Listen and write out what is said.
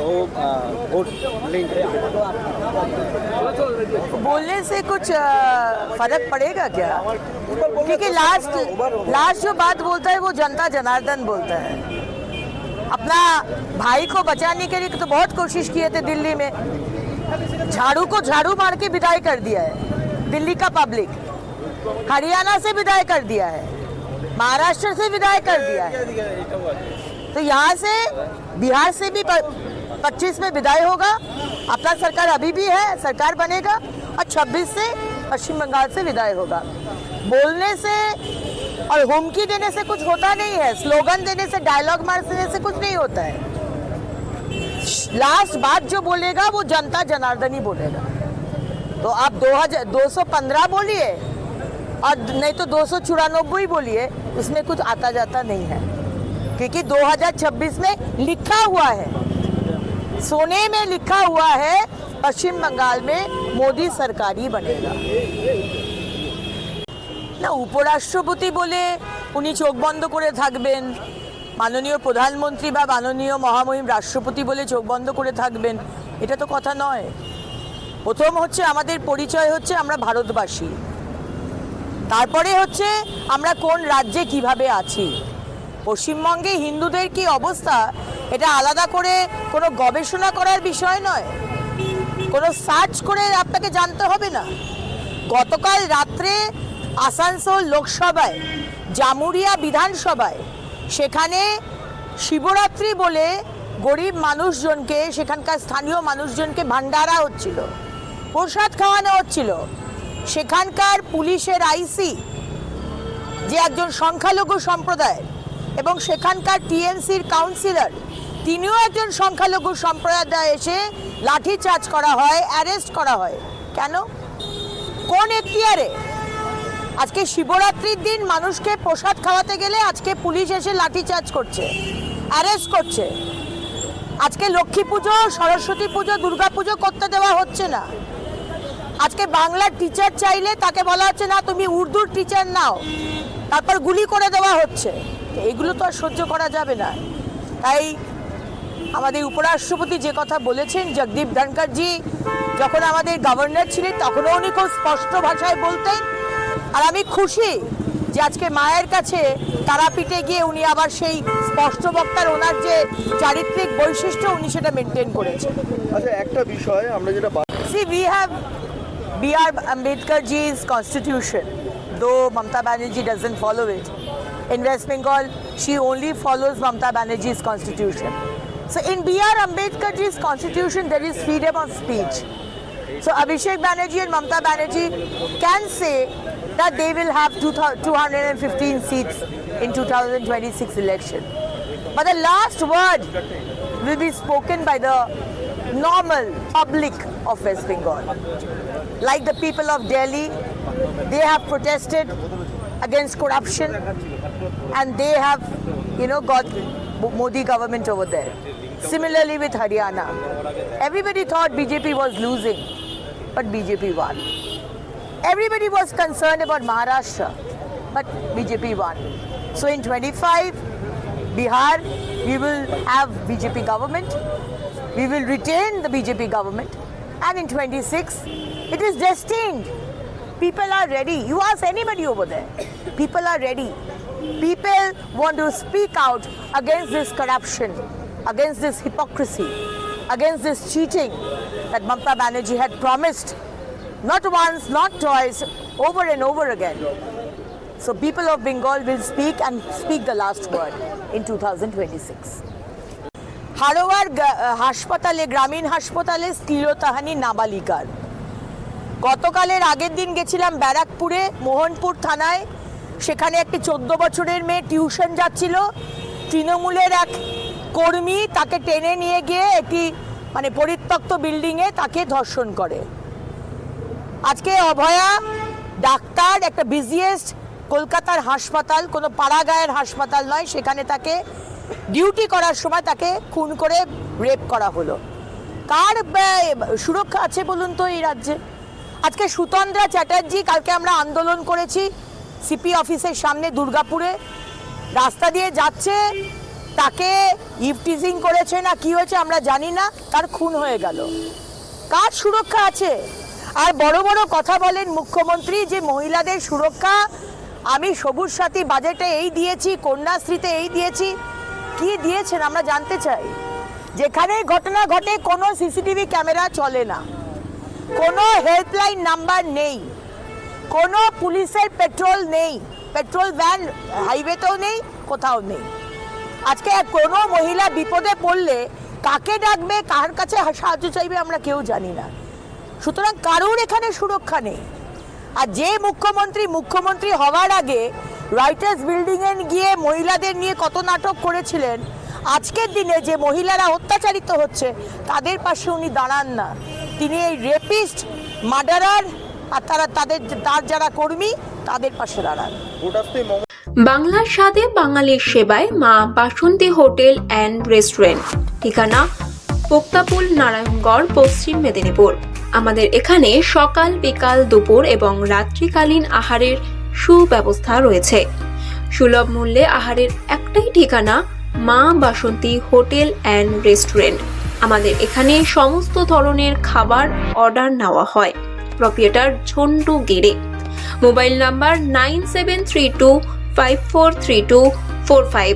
तो बोलने से कुछ फ़र्क पड़ेगा क्या? क्योंकि लास्ट लास्ट जो बात बोलता है, वो जनता जनार्दन बोलता है। अपना भाई को बचाने के लिए तो बहुत कोशिश किए थे दिल्ली में। झाड़ू को झाड़ू मार के विदाई कर दिया है, दिल्ली का पब्लिक हरियाणा से विदाई कर दिया है, महाराष्ट्र से विदाई कर दिया है। तो यहाँ से बिहार से भी पच्चीस में विदाई होगा। अपना सरकार अभी भी है, सरकार बनेगा और 26 से पश्चिम बंगाल से विदाई होगा। बोलने से और हुमकी देने से कुछ होता नहीं है, स्लोगन देने से डायलॉग मारने से कुछ नहीं होता है। लास्ट बात जो बोलेगा, वो जनता जनार्दन ही बोलेगा। तो आप दो हज़ार, दो सौ पंद्रह बोलिए और नहीं तो दो सौ चौरानबे ही बोलिए, उसमें कुछ आता जाता नहीं है। क्योंकि 2026 में लिखा हुआ है। सोने में लिखा हुआ है पश्चिम बंगाल में मोदी सरकार ही बनेगा না উপরাষ্ট্রপতি বলে উনি চোখ বন্ধ করে থাকবেন মাননীয় প্রধানমন্ত্রী বা মাননীয় মহামহিম রাষ্ট্রপতি বলে চোখ বন্ধ করে থাকবেন এটা তো কথা নয় প্রথম হচ্ছে আমাদের পরিচয় হচ্ছে আমরা ভারতবাসী তারপরে হচ্ছে আমরা কোন রাজ্যে কিভাবে আছি পশ্চিমবঙ্গে হিন্দুদের কি অবস্থা এটা আলাদা করে কোনো গবেষণা করার বিষয় নয়। কোনো সার্চ করে আপনাকে জানতে হবে না। গতকাল রাত্রে আসানসোল লোকসভায়, জামুরিয়া বিধানসভায়, সেখানে শিবরাত্রি বলে গরিব মানুষজনকে, সেখানকার স্থানীয় মানুষজনকে ভান্ডারা হচ্ছিল, প্রসাদ খাওয়ানো হচ্ছিল। সেখানকার পুলিশের আইসি যে একজন সংখ্যালঘু সম্প্রদায় এবং সেখানকার টিএমসির কাউন্সিলর তিনিও একজন সংখ্যালঘু সম্প্রদায় এসে লাঠিচার্জ করা হয় অ্যারেস্ট করা হয়। কেন? কোন এখতিয়ারে? আজকে শিবরাত্রির দিন মানুষকে প্রসাদ খাওয়াতে গেলে আজকে পুলিশ এসে লাঠিচার্জ করছে অ্যারেস্ট করছে। আজকে লক্ষ্মী পুজো, সরস্বতী পুজো, দুর্গা পুজো করতে দেওয়া হচ্ছে না। আজকে বাংলার টিচার চাইলে তাকে বলা হচ্ছে, না, তুমি উর্দুর টিচার নাও। তারপর গুলি করে দেওয়া হচ্ছে। এগুলো তো আর সহ্য করা যাবে না। তাই আমাদের উপরাষ্ট্রপতি যে কথা বলেছেন জগদীপ ধনকরজি যখন আমাদের গভর্নর ছিলেন তখনও উনি খুব স্পষ্ট ভাষায় বলতেন আর আমি খুশি যে আজকে মায়ের কাছে তারাপীঠে গিয়ে উনি আবার সেই স্পষ্ট বক্তার ওনার যে চারিত্রিক বৈশিষ্ট্য উনি সেটা মেনটেন করেছেন আচ্ছা একটা বিষয় আমরা যেটা বা- have B R. Ambedkar ji's constitution, though Mamta Banerjee doesn't follow it. In West Bengal, she only follows Mamta Banerjee's constitution. So in B.R. Ambedkar ji's constitution, there is freedom of speech. So Abhishek Banerjee and Mamta Banerjee can say that they will have 215 seats in 2026 election. But the last word will be spoken by the normal public of West Bengal. Like the people of Delhi, they have protested against corruption and they have, you know, got Modi government over there. Similarly with Haryana. Everybody thought BJP was losing, but BJP won. Everybody was concerned about Maharashtra, but BJP won. So in 25, Bihar, we will have BJP government. We will retain the BJP government. And in 26, it is destined. People are ready. You ask anybody over there. People are ready People want to speak out against this corruption, against this hypocrisy, against this cheating that Mamta Banerjee had promised not once, not twice, over and over again. So people of Bengal will speak and speak the last word in 2026. হারোয়ার গা- হাসপাতালে গ্রামীণ হাসপাতালে স্থিরতাহানি নাবালিকার গতকালের আগের দিন গেছিলাম ব্যারাকপুরে মোহনপুর থানায় সেখানে একটি চোদ্দ বছরের মেয়ে টিউশন যাচ্ছিল। তৃণমূলের এক কর্মী তাকে টেনে নিয়ে গিয়ে একটি মানে পরিত্যক্ত বিল্ডিংয়ে তাকে ধর্ষণ করে। আজকে অভয়া ডাক্তার, একটা বিজিয়েস্ট কলকাতার হাসপাতাল, কোনো পাড়াগাঁয়ের হাসপাতাল নয়, সেখানে তাকে ডিউটি করার সময় তাকে খুন করে রেপ করা হলো। কার সুরক্ষা আছে বলুন তো এই রাজ্যে? আজকে সুতন্দ্রা চ্যাটার্জি, কালকে আমরা আন্দোলন করেছি সিপি অফিসের সামনে দুর্গাপুরে রাস্তা দিয়ে যাচ্ছে, তাকে ইফটিজিং করেছে না কি হয়েছে আমরা জানি না, তার খুন হয়ে গেল। কার সুরক্ষা আছে? আর বড় বড় কথা বলেন মুখ্যমন্ত্রী যে মহিলাদের সুরক্ষা, আমি সবুজ সাথী বাজেটে এই দিয়েছি, কন্যাশ্রীতে এই দিয়েছি, কি দিয়েছেন আমরা জানতে চাই। যেখানে ঘটনা ঘটে কোনো সিসিটিভি ক্যামেরা চলে না। কোনো হেল্পলাইন নাম্বার নেই। কোনো পুলিশের পেট্রোল নেই। পেট্রোল ভ্যান হাইওয়েতেও নেই, কোথাও নেই। আজকে কোনো মহিলা বিপদে পড়লে কাকে ডাকবে, কার কাছে সাহায্য চাইবে আমরা কেউ জানি না। সুতরাং কারোর এখানে সুরক্ষা নেই। আর যে মুখ্যমন্ত্রী মুখ্যমন্ত্রী হওয়ার আগে রাইটার্স বিল্ডিংয়ে গিয়ে মহিলাদের নিয়ে কত নাটক করেছিলেন, আজকের দিনে যে মহিলারা অত্যাচারিত হচ্ছে, তাদের পাশে উনি দাঁড়ান না। তিনি এই রেপিস্ট, মার্ডারার আর তারা তাদের তার যারা কর্মী, তাদের পাশে দাঁড়ান বাংলার স্বাদে বাঙালির সেবায় Maa Basanti hotel and restaurant. ঠিকানা পোক্তাপুল নারায়ণগড়, পশ্চিম মেদিনীপুর। আমাদের এখানে সকাল, বিকাল, দুপুর এবং রাত্রিকালীন আহারের সুব্যবস্থা রয়েছে। সুলভ মূল্যে আহারের একটাই ঠিকানা Maa Basanti hotel and restaurant. আমাদের এখানে সমস্ত ধরনের খাবার অর্ডার নেওয়া হয়। প্রপিয়েটার ঝন্টু গেড়ে mobile number nine seven three two five four three two four five.